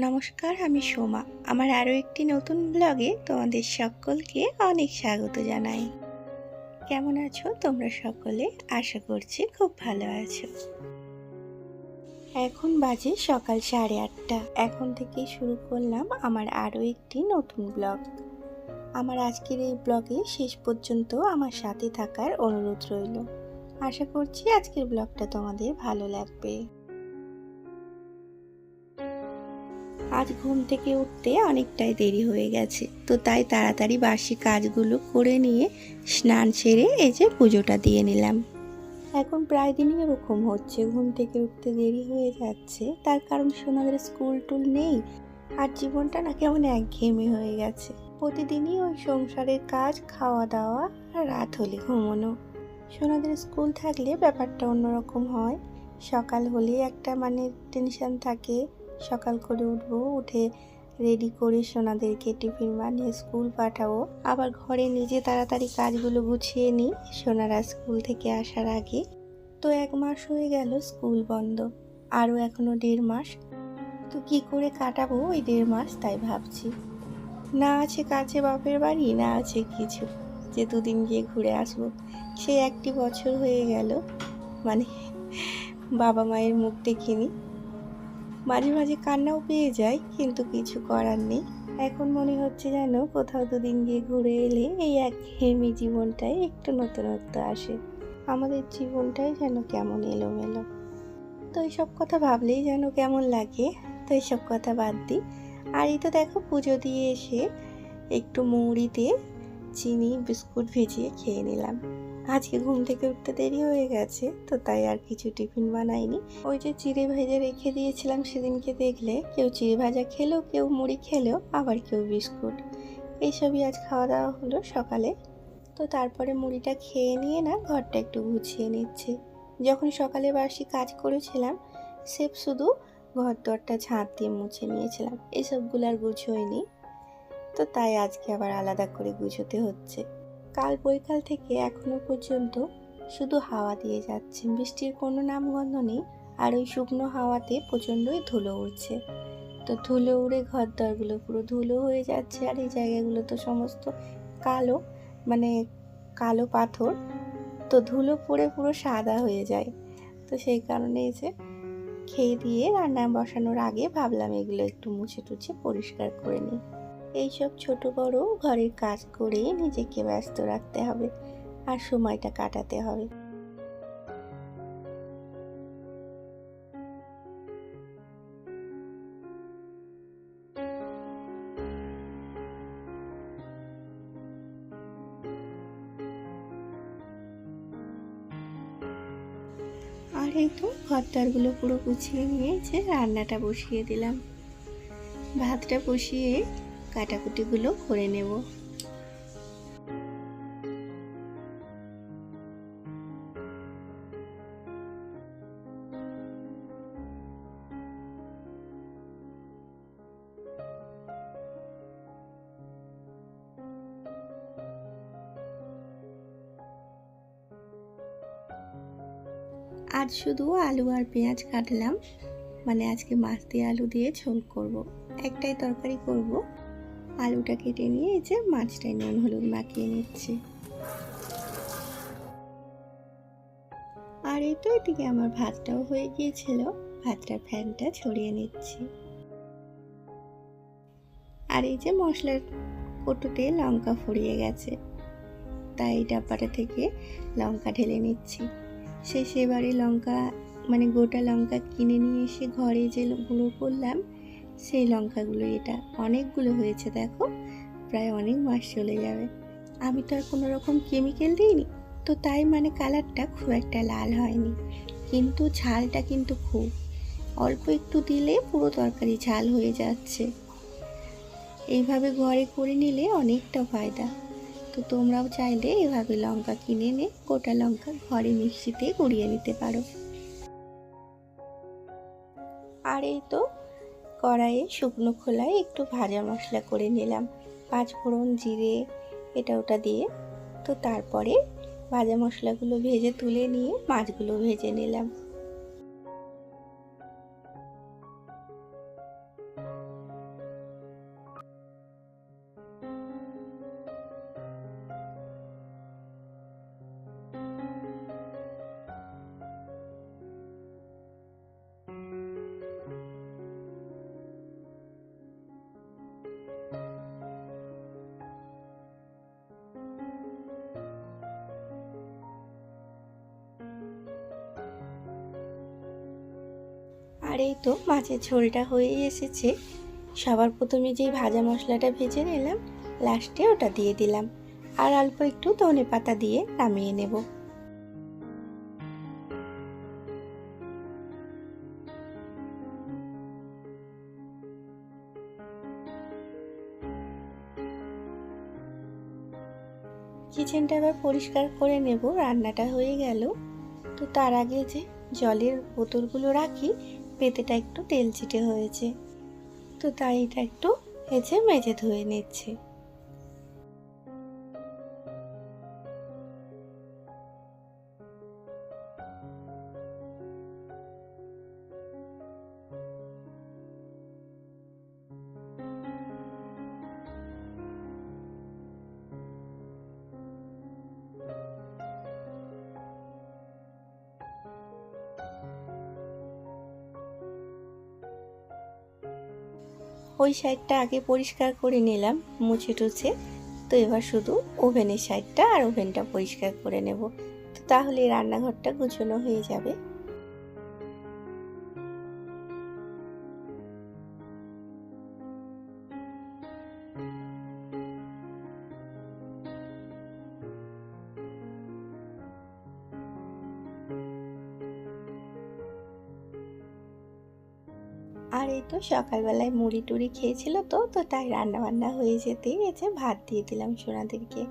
নমস্কার, আমি সোমা। আমার আরও একটি নতুন ব্লগে তোমাদের সকলকে অনেক স্বাগত জানাই। কেমন আছো? তোমরা সকলে আশা করছি খুব ভালো আছো। এখন বাজে সকাল সাড়ে আটটা। এখন থেকেই শুরু করলাম আমার আরও একটি নতুন ব্লগ। আমার আজকের এই ব্লগে শেষ পর্যন্ত আমার সাথে থাকার অনুরোধ রইল। আশা করছি আজকের ব্লগটা তোমাদের ভালো লাগবে। আজ ঘুম থেকে উঠতে অনেকটাই দেরি হয়ে গেছে। তো তাই তাড়াতাড়ি বাসি কাজগুলো করে নিয়ে স্নান সেরে এই যে পুজোটা দিয়ে নিলাম। এখন প্রায় দিনই এরকম হচ্ছে। ঘুম থেকে উঠতে দেরি হয়ে যাচ্ছে। তার কারণ সোনাদের স্কুল টুল নেই আর জীবনটা না কেমন একঘেয়েমি হয়ে গেছে। প্রতিদিনই ওই সংসারের কাজ খাওয়া দাওয়া আর রাত হলে ঘুমোনো। সোনাদের স্কুল থাকলে ব্যাপারটা অন্যরকম হয়। সকাল হলেই একটা মানে টেনশন থাকে। সকাল করে উঠবো, উঠে রেডি করে সোনাদেরকে টিফিন বানিয়ে স্কুল পাঠাবো। আবার ঘরে নিজে তাড়াতাড়ি কাজগুলো গুছিয়ে নিই, সোনারা স্কুল থেকে আসার আগে। তো এক মাস হয়ে গেল স্কুল বন্ধ, আরও এখনও দেড় মাস। তো কি করে কাটাবো ওই দেড় মাস তাই ভাবছি। না আছে কাছে বাপের বাড়ি, না আছে কিছু। যে দুদিন গিয়ে ঘুরে আসব সে একটি বছর হয়ে গেল। মানে বাবা মায়ের মুখ দেখিনি। মাঝে মাঝে কান্নাও পেয়ে যায়, কিন্তু কিছু করার নেই। এখন মনে হচ্ছে যেন কোথাও দুদিন গিয়ে ঘুরে এলে এই এক হেমি জীবনটায় একটু নতুনত্ব আসে। আমাদের জীবনটাই যেন কেমন এলোমেলো। তো এইসব কথা ভাবলেই যেন কেমন লাগে, তো এইসব কথা বাদ দিই। আর এই তো দেখো, পুজো দিয়ে এসে একটু মৌরিতে চিনি, বিস্কুট ভেজিয়ে খেয়ে নিলাম। আজকে ঘুম থেকে উঠতে দেরি হয়ে গেছে, তো তাই আর কিছু টিফিন বানাইনি। ওই যে চিড়ে ভেজে রেখে দিয়েছিলাম সেদিনকে দেখলে, কেউ চিড়ে ভাজা খেলো, কেউ মুড়ি খেলো, আবার কেউ বিস্কুট। এইসবই আজ খাওয়া দাওয়া হলো সকালে। তো তারপরে মুড়িটা খেয়ে নিয়ে না ঘরটা একটু গুছিয়ে নিচ্ছি। যখন সকালে বাসি কাজ করেছিলাম সেপ শুধু ঘর দরটা ঝাঁট দিয়ে মুছে নিয়েছিলাম। এসবগুলো আর গুছোয়নি তো তাই আজকে আবার আলাদা করে গুছোতে হচ্ছে। কাল বৈকাল থেকে এখনও পর্যন্ত শুধু হাওয়া দিয়ে যাচ্ছে। বৃষ্টির কোনো নামগন্ধ নেই আর ওই শুকনো হাওয়াতে প্রচণ্ডই ধুলো উড়ছে। তো ধুলো উড়ে ঘর দরগুলো পুরো ধুলো হয়ে যাচ্ছে আর এই জায়গাগুলো তো সমস্ত কালো মানে কালো পাথর। তো ধুলো পড়ে পুরো সাদা হয়ে যায়। তো সেই কারণে যে খেয়ে দিয়ে রান্না বসানোর আগে ভাবলাম এগুলো একটু মুছে টুছে পরিষ্কার করে নিই। এইসব ছোট বড় ঘরের কাজ করে নিজেকে ব্যস্ত রাখতে হবে আর সময়টা কাটাতে হবে। আর এই তো ঘরটারগুলো পুরো গুছিয়ে নিয়ে যে রান্নাটা বসিয়ে দিলাম। ভাতটা বসিয়ে কাটাকুটিগুলো করে নেব। আজ শুধু আলু আর পেঁয়াজ কাটলাম। মানে আজকে মাছ দিয়ে আলু দিয়ে ঝোল করব। একটাই তরকারি করব। আলুটা কেটে নিয়ে এই যে মাছটাই নুন হলুদ মাখিয়ে নিচ্ছি। আর এই তো এদিকে আমার ভাতটাও হয়ে গিয়েছিল, ভাতটার ফ্যানটা ছড়িয়ে নিচ্ছি। আর এই যে মশলার কটুতে লঙ্কা ফুরিয়ে গেছে, তাই ডাব্বাটা থেকে লঙ্কা ঢেলে নিচ্ছি। সে সেবারে লঙ্কা মানে গোটা লঙ্কা কিনে নিয়ে এসে ঘরে যে গুঁড়ো করলাম সেই লঙ্কাগুলো এটা। অনেকগুলো হয়েছে, দেখো। প্রায় অনেক মাস চলে যাবে। আমি তো আর কোনো রকম কেমিক্যাল দিইনি। তো তাই মানে কালারটা খুব একটা লাল হয়নি। কিন্তু ঝালটা কিন্তু খুব। অল্প একটু দিলে পুরো তরকারি ঝাল হয়ে যাচ্ছে। এইভাবে ঘরে করে নিলে অনেকটা ফায়দা। তো তোমরাও চাইলে এভাবে লঙ্কা কিনে নে গোটা লঙ্কা ঘরে মিক্সিতে গুঁড়িয়ে নিতে পারো। আর এই তো কড়াইয়ে শুকনো খোলায় একটু ভাজা মশলা করে নিলাম। পাঁচ ফোড়ন জিরে, এটা ওটা দিয়ে। তো তারপরে ভাজা মশলাগুলো ভেজে তুলে নিয়ে মাছগুলো ভেজে নিলাম। এই তো মাছের ঝোলটা হয়ে এসেছে। সবার প্রথমে যেই ভাজা মশলাটা ভেজে নিলাম, লাস্টে ওটা দিয়ে দিলাম। আর অল্প একটু ধনে পাতা দিয়ে নামিয়ে নেব। কিচেনটা এবার পরিষ্কার করে নেব, রান্নাটা হয়ে গেল। তো তার আগে যে জলের বোতলগুলো রাখি পেতেটা একটু তেল ছিটে হয়েছে। তো তাই এটা একটু হেঁচে মেজে ধুয়ে নিচ্ছে। ওই সাইডটা আগে পরিষ্কার করে নিলাম, মুছে টুছে। তো এবার শুধু ওভেনের সাইডটা আর ওভেনটা পরিষ্কার করে নেব। তো তাহলে রান্নাঘরটা গুছানো হয়ে যাবে। আর এই তো সকালবেলায় মুড়ি টুড়ি খেয়েছিল তো তো তাই রান্না বান্না হয়ে যেতেই গেছে ভাত দিয়ে দিলাম সোনাদেরকে।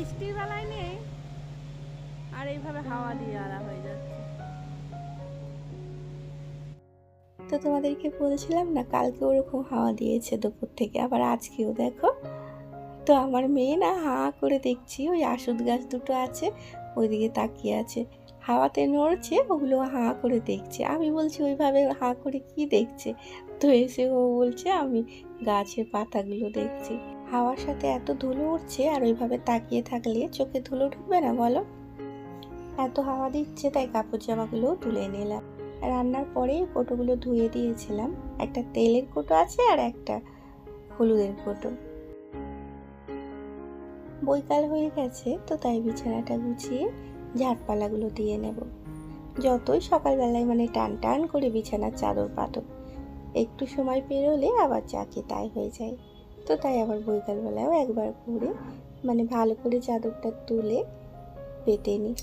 বৃষ্টির বেলায় নেই, আর এইভাবে হাওয়া দিয়ে আলা হয়ে যাচ্ছে। তো তোমাদেরকে বলছিলাম না, কালকে ওরকম হাওয়া দিয়েছে দুপুর থেকে, আবার আজকেও দেখো। তো আমার মেয়ে না হা করে দেখছি, ওই আসুদ গাছ দুটো আছে, ওইদিকে তাকিয়ে আছে। হাওয়াতে নড়ছে, ওগুলো হা করে দেখছে। আমি বলছি, ওইভাবে হা করে কি দেখছে? তো এসে ও বলছে, আমি গাছের পাতাগুলো দেখছি। হাওয়ার সাথে এত ধুলো উঠছে আর ওইভাবে তাকিয়ে থাকলে চোখে ধুলো ঢুকবে না, বলো? এত হাওয়া দিচ্ছে, তাই কাপড় জামাগুলোও তুলে নিলাম। রান্নার পরে কোটোগুলো ধুয়ে দিয়েছিলাম। একটা তেলের কোটো আছে আর একটা হলুদের কোটো। বৈকাল হয়ে গেছে, তো তাই বিছানাটা গুছিয়ে ঝাড়পালাগুলো দিয়ে নেব। যতই সকালবেলায় মানে টান টান করে বিছানার চাদর পাতো, একটু সময় পেরোলে আবার যাকে তাই হয়ে যায়। তো তাই আবার বৈকালবেলাও একবার করে মানে ভালো করে চাদরটা তুলে পেতে নিই।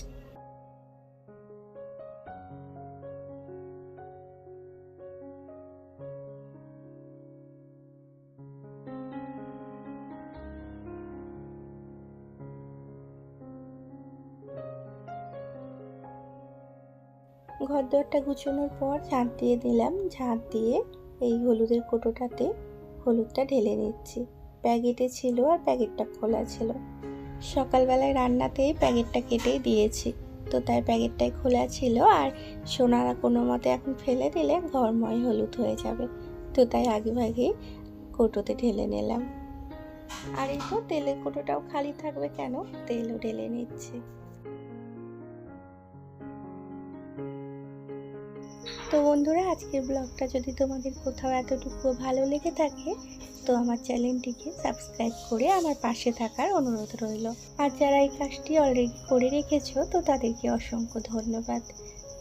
ঘর দরটা গুছানোর পর ঝাঁট দিয়ে দিলাম ঝাঁট দিয়ে এই হলুদের কোটোটাতে হলুদটা ঢেলে নিচ্ছি। প্যাকেটে ছিল আর প্যাকেটটা খোলা ছিল। সকালবেলায় রান্নাতেই প্যাকেটটা কেটেই দিয়েছি। তো তাই প্যাকেটটাই খোলা ছিল আর সোনারা কোনো মতে এখন ফেলে দিলে ঘরময় হলুদ হয়ে যাবে। তো তাই আগে ভাগে কোটোতে ঢেলে নিলাম। আর এই তো তেলের কোটোটাও খালি থাকবে কেন? তেলও ঢেলে নিচ্ছি। তো বন্ধুরা, আজকের ব্লগটা যদি তোমাদের কোথাও এতটুকু ভালো লেগে থাকে, তো আমার চ্যানেলটিকে সাবস্ক্রাইব করে আমার পাশে থাকার অনুরোধ রইল। আর যারা এই কাজটি অলরেডি করে রেখেছো, তো তাদেরকে অসংখ্য ধন্যবাদ।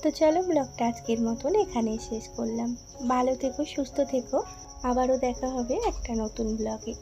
তো চলো ব্লগটা আজকের মতন এখানেই শেষ করলাম। ভালো থেকো, সুস্থ থেকো। আবারও দেখা হবে একটা নতুন ব্লগে।